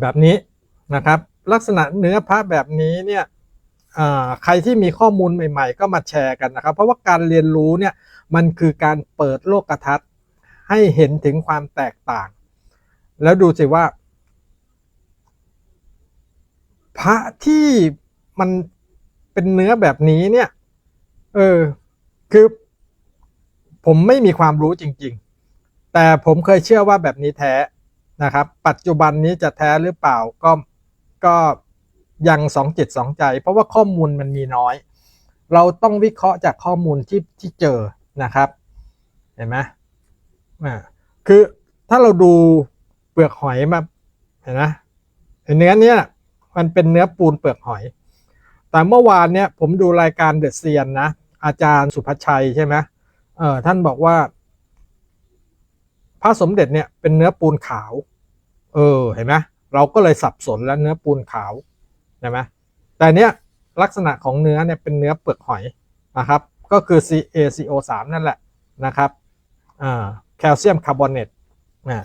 แบบนี้นะครับ ลักษณะเนื้อพระแบบนี้เนี่ยใครที่มีข้อมูลใหม่ ๆ ก็มาแชร์กันนะครับ เพราะว่าการเรียนรู้เนี่ยมันคือการเปิดโลกทัศน์ให้เห็นถึงความแตกต่าง แล้วดูสิว่า พระที่มันเป็นเนื้อแบบนี้เนี่ย เออ คือผมไม่มีความรู้จริง ๆ แต่ผมเคยเชื่อว่าแบบนี้แท้ นะครับ ปัจจุบันนี้จะแท้หรือเปล่าก็ก็ยังสองจิตสองใจ เพราะว่าข้อมูลมันมีน้อย เราต้องวิเคราะห์จากข้อมูลที่ที่เจอนะครับ เห็นไหมอ่าคือถ้าเราดูเปลือกหอยมาเห็นไหมเนื้อเนี้ยมันเป็นเนื้อปูนเปลือกหอย แต่เมื่อวานเนี่ยผมดูรายการเดอะเซียนนะ อาจารย์สุภชัยใช่ไหมเออท่านบอกว่า พระสมเด็จเนี่ยเป็นเนื้อปูนขาว เออเห็นไหมเราก็เลยสับสนแล้วเนื้อปูนขาวใช่ไหมแต่เนี้ยลักษณะของเนื้อเนี่ยเป็นเนื้อเปลือกหอยนะครับ ก็คือ CaCO3 นั่นแหละนะครับแคลเซียมคาร์บอเนตนะ